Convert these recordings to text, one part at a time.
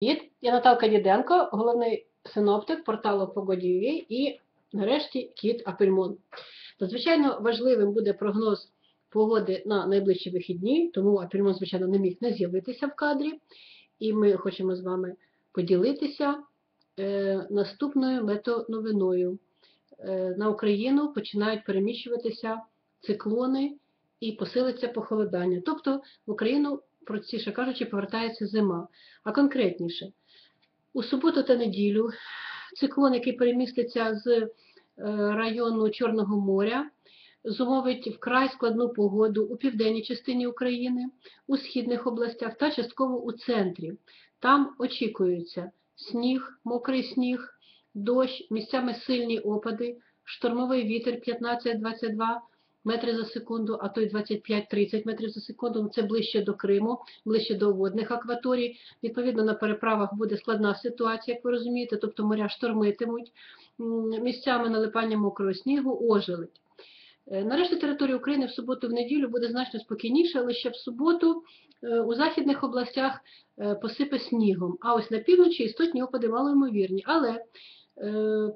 Я Наталка Діденко, головний синоптик порталу Погоді.ua і нарешті кіт Апельмон. Надзвичайно важливим буде прогноз погоди на найближчі вихідні, тому Апельмон, звичайно, не міг не з'явитися в кадрі. І ми хочемо з вами поділитися е, наступною метеоновиною. Е, на Україну починають переміщуватися циклони і посилиться похолодання. Тобто в Україну, простіше кажучи, повертається зима. А конкретніше, у суботу та неділю циклон, який переміститься з е, району Чорного моря, зумовить вкрай складну погоду у південній частині України, у східних областях та частково у центрі. Там очікується сніг, мокрий сніг, дощ, місцями сильні опади, штормовий вітер 15-22 метри за секунду, а то й 25-30 метрів за секунду. Це ближче до Криму, ближче до водних акваторій. Відповідно, на переправах буде складна ситуація, як ви розумієте, тобто моря штормитимуть, місцями налипання мокрого снігу, ожеледь. Е, Нарешті території України в суботу в неділю буде значно спокійніше, але ще в суботу е, у західних областях е, посипе снігом. А ось на півночі істотні опади малоймовірні. Але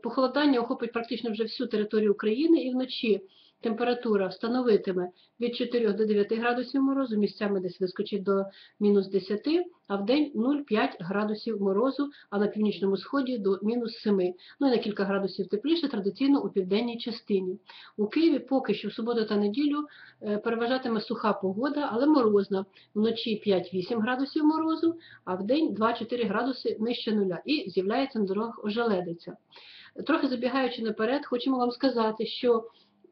похолодання охопить практично вже всю територію України і вночі температура становитиме від 4 до 9 градусів морозу, місцями десь вискочить до мінус 10, а в день 0,5 градусів морозу, а на північному сході до мінус 7. Ну і на кілька градусів тепліше традиційно у південній частині. У Києві поки що в суботу та неділю е, переважатиме суха погода, але морозна. Вночі 5-8 градусів морозу, а в день 2-4 градуси нижче нуля. І з'являється на дорогах ожеледиця. Трохи забігаючи наперед, хочемо вам сказати, що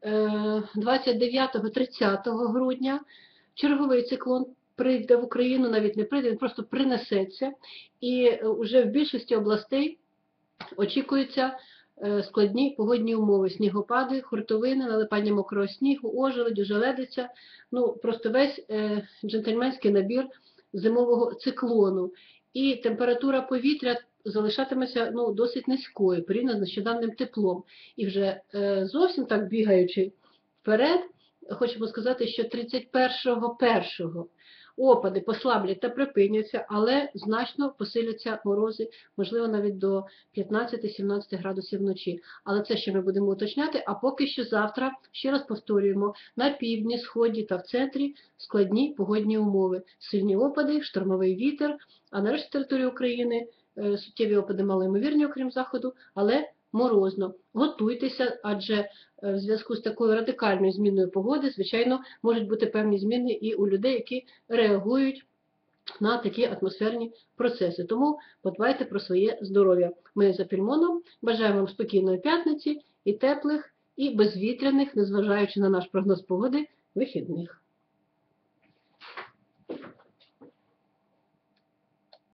29-30 грудня черговий циклон прийде в Україну, навіть не прийде, він просто принесеться. І вже в більшості областей очікуються е, складні погодні умови, снігопади, хуртовини, налипання мокрого снігу, ожеледь, ожеледиця, ну просто весь е, джентльменський набір зимового циклону. І температура повітря залишатиметься ну, досить низькою, порівняно з нещодавним теплом. І вже е, зовсім так бігаючи вперед, хочемо сказати, що 31.01 опади послаблять та припиняться, але значно посиляться морози, можливо, навіть до 15-17 градусів вночі. Але це ще ми будемо уточняти. А поки що завтра, ще раз повторюємо, на півдні, сході та в центрі складні погодні умови, сильні опади, штормовий вітер, а на решті території України суттєві опади малоймовірні, окрім заходу, але морозно. Готуйтеся, адже е, в зв'язку з такою радикальною зміною погоди, звичайно, можуть бути певні зміни і у людей, які реагують на такі атмосферні процеси. Тому подбайте про своє здоров'я. Ми за Пільмоном бажаємо вам спокійної п'ятниці і теплих, і безвітряних, незважаючи на наш прогноз погоди, вихідних.